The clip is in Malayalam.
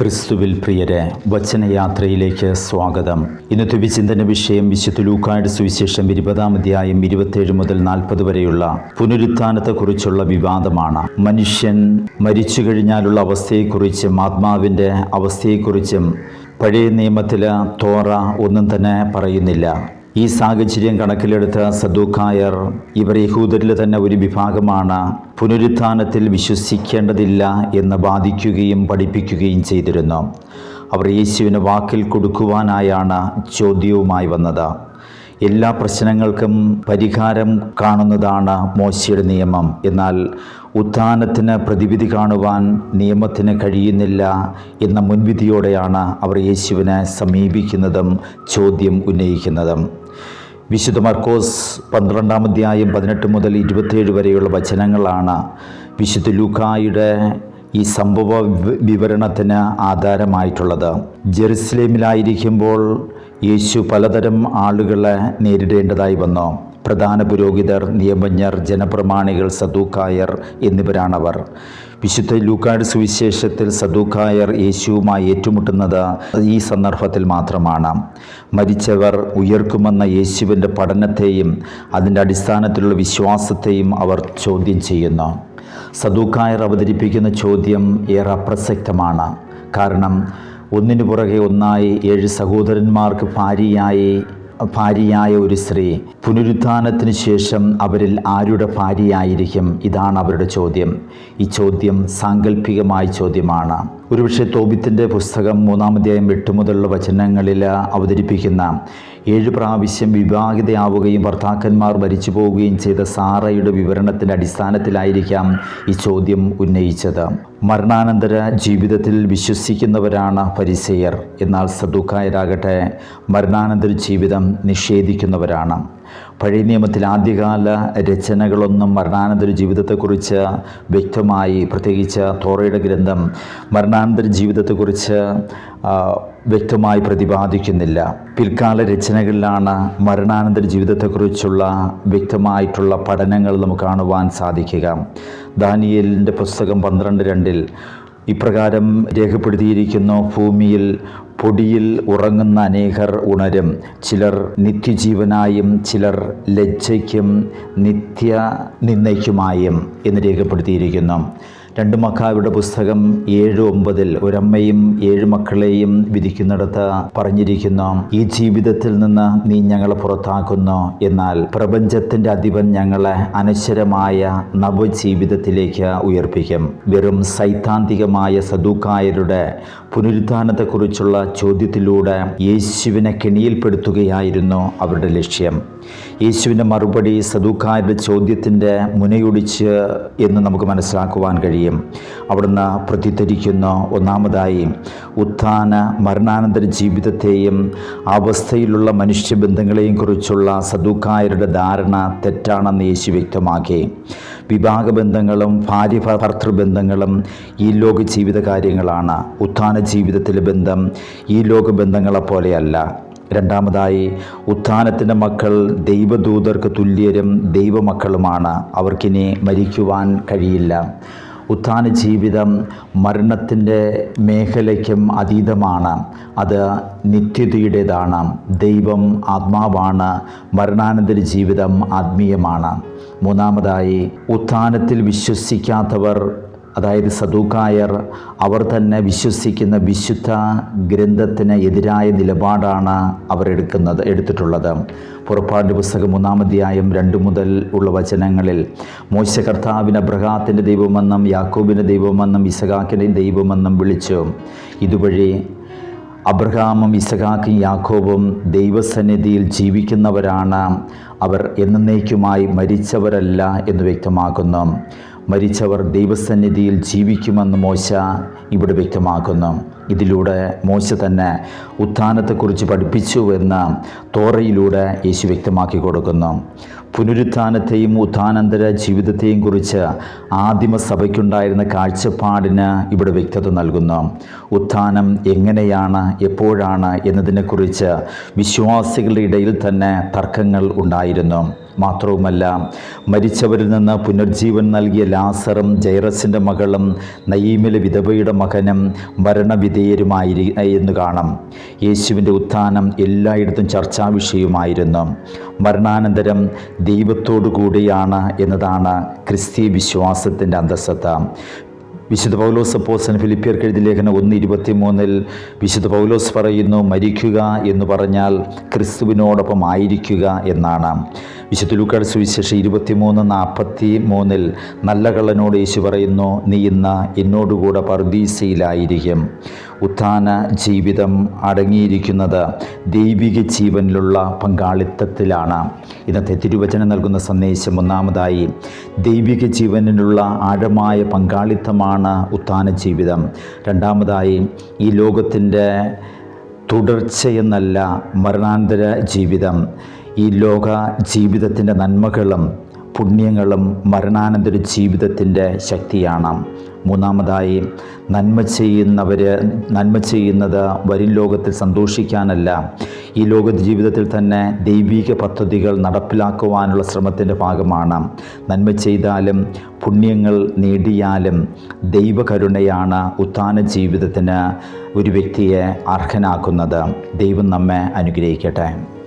ക്രിസ്തുവിൽ പ്രിയരെ വചനയാത്രയിലേക്ക് സ്വാഗതം. ഇന്നത്തെ വിചിന്തന വിഷയം വിശുദ്ധ ലൂക്കായുടെ സുവിശേഷം ഇരുപതാം അധ്യായം ഇരുപത്തേഴ് മുതൽ നാൽപ്പത് വരെയുള്ള പുനരുത്ഥാനത്തെക്കുറിച്ചുള്ള വിവാദമാണ്. മനുഷ്യൻ മരിച്ചു കഴിഞ്ഞാലുള്ള അവസ്ഥയെക്കുറിച്ചും ആത്മാവിന്റെ അവസ്ഥയെക്കുറിച്ചും പഴയ നിയമത്തിൽ തോറ ഒന്നും തന്നെ പറയുന്നില്ല. ഈ സാഹചര്യം കണക്കിലെടുത്ത സദൂക്കായർ ഇവർ യഹൂദരിൽ തന്നെ ഒരു വിഭാഗമാണ് പുനരുത്ഥാനത്തിൽ വിശ്വസിക്കേണ്ടതില്ല എന്ന് ബാധിക്കുകയും പഠിപ്പിക്കുകയും ചെയ്തിരുന്നു. അവർ യേശുവിന് വാക്കിൽ കൊടുക്കുവാനായാണ് ചോദ്യവുമായി വന്നത്. എല്ലാ പ്രശ്നങ്ങൾക്കും പരിഹാരം കാണുന്നതാണ് മോശയുടെ നിയമം. എന്നാൽ ഉത്ഥാനത്തിന് പ്രതിവിധി കാണുവാൻ നിയമത്തിന് കഴിയുന്നില്ല എന്ന മുൻവിധിയോടെയാണ് അവർ യേശുവിനെ സമീപിക്കുന്നതും ചോദ്യം ഉന്നയിക്കുന്നതും. വിശുദ്ധ മർക്കോസ് പന്ത്രണ്ടാം അധ്യായം പതിനെട്ട് മുതൽ ഇരുപത്തേഴ് വരെയുള്ള വചനങ്ങളാണ് വിശുദ്ധ ലൂക്കായുടെ ഈ സംഭവ വിവരണത്തിന് ആധാരമായിട്ടുള്ളത്. ജെറുസലേമിലായിരിക്കുമ്പോൾ യേശു പലതരം ആളുകളെ നേരിടേണ്ടതായി വന്നു. പ്രധാന പുരോഹിതർ നിയമജ്ഞർ ജനപ്രമാണികൾ സദൂക്കായർ എന്നിവരാണവർ. വിശുദ്ധ ലൂക്കാട് സുവിശേഷത്തിൽ സദൂക്കായർ യേശുവുമായി ഏറ്റുമുട്ടുന്നത് ഈ സന്ദർഭത്തിൽ മാത്രമാണ്. മരിച്ചവർ ഉയർക്കുമെന്ന യേശുവിന്റെ പഠനത്തെയും അതിന്റെ അടിസ്ഥാനത്തിലുള്ള വിശ്വാസത്തെയും അവർ ചോദ്യം ചെയ്യുന്നു. സദൂക്കായർ അവതരിപ്പിക്കുന്ന ചോദ്യം ഏറെ അപ്രസക്തമാണ് കാരണം ഒന്നിനു പുറകെ ഒന്നായി ഏഴ് സഹോദരന്മാർക്ക് ഭാര്യയായി ഭാര്യയായ ഒരു സ്ത്രീ. പുനരുത്ഥാനത്തിന് ശേഷം അവരിൽ ആരുടെ ഭാര്യയായിരിക്കും? ഇതാണ് അവരുടെ ചോദ്യം. ഈ ചോദ്യം സാങ്കല്പികമായ ചോദ്യമാണ്. ഒരുപക്ഷെ തോബിത്തിന്റെ പുസ്തകം മൂന്നാമധ്യായം എട്ട് മുതലുള്ള വചനങ്ങളിൽ അവതരിപ്പിക്കുന്ന ഏഴ് പ്രാവശ്യം വിവാഹിതയാവുകയും ഭർത്താക്കന്മാർ മരിച്ചു പോവുകയും ചെയ്ത സാറയുടെ വിവരണത്തിന്റെ അടിസ്ഥാനത്തിലായിരിക്കാം ഈ ചോദ്യം ഉന്നയിച്ചത്. മരണാനന്തര ജീവിതത്തിൽ വിശ്വസിക്കുന്നവരാണ് പരിസയർ എന്നാൽ സദുക്കായരാകട്ടെ മരണാനന്തര ജീവിതം നിഷേധിക്കുന്നവരാണ്. പഴയ നിയമത്തിൽ ആദ്യകാല രചനകളൊന്നും മരണാനന്തര ജീവിതത്തെക്കുറിച്ച് വ്യക്തമായി പ്രത്യേകിച്ച് തോറയുടെ ഗ്രന്ഥം മരണാനന്തര ജീവിതത്തെക്കുറിച്ച് വ്യക്തമായി പ്രതിപാദിക്കുന്നില്ല. പിൽക്കാല രചനകളിലാണ് മരണാനന്തര ജീവിതത്തെക്കുറിച്ചുള്ള വ്യക്തമായിട്ടുള്ള പഠനങ്ങൾ നമുക്ക് കാണുവാൻ സാധിക്കുക. ദാനിയലിന്റെ പുസ്തകം പന്ത്രണ്ട് രണ്ടിൽ ഇപ്രകാരം രേഖപ്പെടുത്തിയിരിക്കുന്നു ഭൂമിയിൽ പൊടിയിൽ ഉറങ്ങുന്ന അനേകർ ഉണരും. ചിലർ നിത്യജീവനായും ചിലർ ലജ്ജയ്ക്കും നിത്യ നിന്ദയ്ക്കുമായും എന്ന് രേഖപ്പെടുത്തിയിരിക്കുന്നു. രണ്ട് മക്കാവിടെ പുസ്തകം ഏഴ് ഒമ്പതിൽ ഒരമ്മയും ഏഴ് മക്കളെയും വിധിക്കുന്നിടത്ത് പറഞ്ഞിരിക്കുന്നു ഈ ജീവിതത്തിൽ നിന്ന് നീ ഞങ്ങളെ പുറത്താക്കുന്നു. എന്നാൽ പ്രപഞ്ചത്തിന്റെ അധിപൻ ഞങ്ങളെ അനശ്വരമായ നവജീവിതത്തിലേക്ക് ഉയർപ്പിക്കും. വെറും സൈദ്ധാന്തികമായ സദൂക്കായരുടെ പുനരുത്ഥാനത്തെക്കുറിച്ചുള്ള ചോദ്യത്തിലൂടെ യേശുവിനെ കെണിയിൽപ്പെടുത്തുകയായിരുന്നു അവരുടെ ലക്ഷ്യം. യേശുവിന്റെ മറുപടി സദൂക്കാരുടെ ചോദ്യത്തിന്റെ മുനയൊടിച്ച് എന്ന് നമുക്ക് മനസ്സിലാക്കുവാൻ കഴിയും. അവിടുന്ന് പ്രതിധരിക്കുന്ന ഒന്നാമതായി ഉത്ഥാന മരണാനന്തര ജീവിതത്തെയും അവസ്ഥയിലുള്ള മനുഷ്യബന്ധങ്ങളെയും കുറിച്ചുള്ള സദുക്കായരുടെ ധാരണ തെറ്റാണെന്ന് യേശു വ്യക്തമാക്കി. വിവാഹബന്ധങ്ങളും ഭാര്യ ഭർത്തൃബന്ധങ്ങളും ഈ ലോക ജീവിത കാര്യങ്ങളാണ് ഉത്ഥാന ജീവിതത്തിലെ ബന്ധം ഈ ലോക ബന്ധങ്ങളെ പോലെയല്ല രണ്ടാമതായി ഉത്ഥാനത്തിന്റെ മക്കൾ ദൈവദൂതർക്ക് തുല്യരും ദൈവമക്കളുമാണ്. അവർക്കിനി മരിക്കുവാൻ കഴിയില്ല. ഉത്ഥാന ജീവിതം മരണത്തിന്റെ മേഖലയ്ക്കും അതീതമാണ്. അത് നിത്യതയുടേതാണ്. ദൈവം ആത്മാവാണ്. മരണാനന്തര ജീവിതം ആത്മീയമാണ്. മൂന്നാമതായി ഉത്ഥാനത്തിൽ വിശ്വസിക്കാത്തവർ അതായത് സദൂക്കായർ അവർ തന്നെ വിശ്വസിക്കുന്ന വിശുദ്ധ ഗ്രന്ഥത്തിന് എതിരായ നിലപാടാണ് അവരെടുക്കുന്നത് എടുത്തിട്ടുള്ളത്. പുറപ്പാട് പുസ്തകം മൂന്നാമധ്യായം രണ്ട് മുതൽ ഉള്ള വചനങ്ങളിൽ മോശ കർത്താവിന് അബ്രഹാത്തിന്റെ ദൈവമെന്നും യാക്കൂബിന്റെ ദൈവമെന്നും ഇസഖാക്കിന്റെ ദൈവമെന്നും വിളിച്ചു. ഇതുവഴി അബ്രഹാമും ഇസഹാക്കും യാക്കോബും ദൈവസന്നിധിയിൽ ജീവിക്കുന്നവരാണ്. അവർ എന്നേക്കുമായി മരിച്ചവരല്ല എന്ന് വ്യക്തമാക്കുന്നു. മരിച്ചവർ ദൈവസന്നിധിയിൽ ജീവിക്കുമെന്ന് മോശ ഇവിടെ വ്യക്തമാക്കുന്നു. ഇതിലൂടെ മോശ തന്നെ ഉത്ഥാനത്തെക്കുറിച്ച് പഠിപ്പിച്ചു എന്ന് തോറയിലൂടെ യേശു വ്യക്തമാക്കി കൊടുക്കുന്നു. പുനരുത്ഥാനത്തെയും ഉത്ഥാനന്തര ജീവിതത്തെയും കുറിച്ച് ആദിമ സഭയ്ക്കുണ്ടായിരുന്ന കാഴ്ചപ്പാടിന് ഇവിടെ വ്യക്തത നൽകുന്നു. ഉത്ഥാനം എങ്ങനെയാണ് എപ്പോഴാണ് എന്നതിനെക്കുറിച്ച് വിശ്വാസികളുടെ ഇടയിൽ തന്നെ തർക്കങ്ങൾ ഉണ്ടായിരുന്നു. മാത്രവുമല്ല മരിച്ചവരിൽ നിന്ന് പുനർജീവൻ നൽകിയ ലാസറും ജൈറസിന്റെ മകളും നയീമിലെ വിധവയുടെ മകനും മരണവിധേയരുമായിരി എന്ന് കാണാം. യേശുവിന്റെ ഉത്ഥാനം എല്ലായിടത്തും ചർച്ചാ വിഷയമായിരുന്നു മരണാനന്തരം ദൈവത്തോടു കൂടിയാണ് എന്നതാണ് ക്രിസ്തീയ വിശ്വാസത്തിന്റെ അന്തസ്സത്ത. വിശുദ്ധ പൗലോസ് അപ്പോസൻ ഫിലിപ്പിയർക്ക് എഴുതി ലേഖനം ഒന്ന് ഇരുപത്തി മൂന്നിൽ വിശുദ്ധ പൗലോസ് പറയുന്നു മരിക്കുക എന്ന് പറഞ്ഞാൽ ക്രിസ്തുവിനോടൊപ്പം ആയിരിക്കുക എന്നാണ്. വിശുദ്ധ ലൂക്കാട് സുവിശേഷം ഇരുപത്തിമൂന്ന് നാൽപ്പത്തി മൂന്നിൽ നല്ല കള്ളനോട് യേശു പറയുന്നു നീ ഇന്ന് എന്നോടുകൂടെ പർദീസയിലായിരിക്കും. ഉത്ഥാന ജീവിതം അടങ്ങിയിരിക്കുന്നത് ദൈവിക ജീവനിലുള്ള പങ്കാളിത്തത്തിലാണ്. ഇന്നത്തെ തിരുവചനം നൽകുന്ന സന്ദേശം ഒന്നാമതായി ദൈവിക ജീവനിലുള്ള ആഴമായ പങ്കാളിത്തമാണ് ഉത്ഥാന ജീവിതം. രണ്ടാമതായി ഈ ലോകത്തിന്റെ തുടർച്ചയെന്നല്ല മരണാന്തര ജീവിതം ഈ ലോക ജീവിതത്തിന്റെ നന്മകളും പുണ്യങ്ങളും മരണാനന്തര ജീവിതത്തിന്റെ ശക്തിയാണ്. മൂന്നാമതായി നന്മ ചെയ്യുന്നവർ നന്മ ചെയ്യുന്നത് വരും ലോകത്തിൽ സന്തോഷിക്കാനല്ല. ഈ ലോക ജീവിതത്തിൽ തന്നെ ദൈവിക പദ്ധതികൾ നടപ്പിലാക്കുവാനുള്ള ശ്രമത്തിന്റെ ഭാഗമാണ്. നന്മ ചെയ്താലും പുണ്യങ്ങൾ നേടിയാലും ദൈവകരുണയാണ് ഉത്ഥാന ജീവിതത്തിന് ഒരു വ്യക്തിയെ അർഹനാക്കുന്നത്. ദൈവം നമ്മെ അനുഗ്രഹിക്കട്ടെ.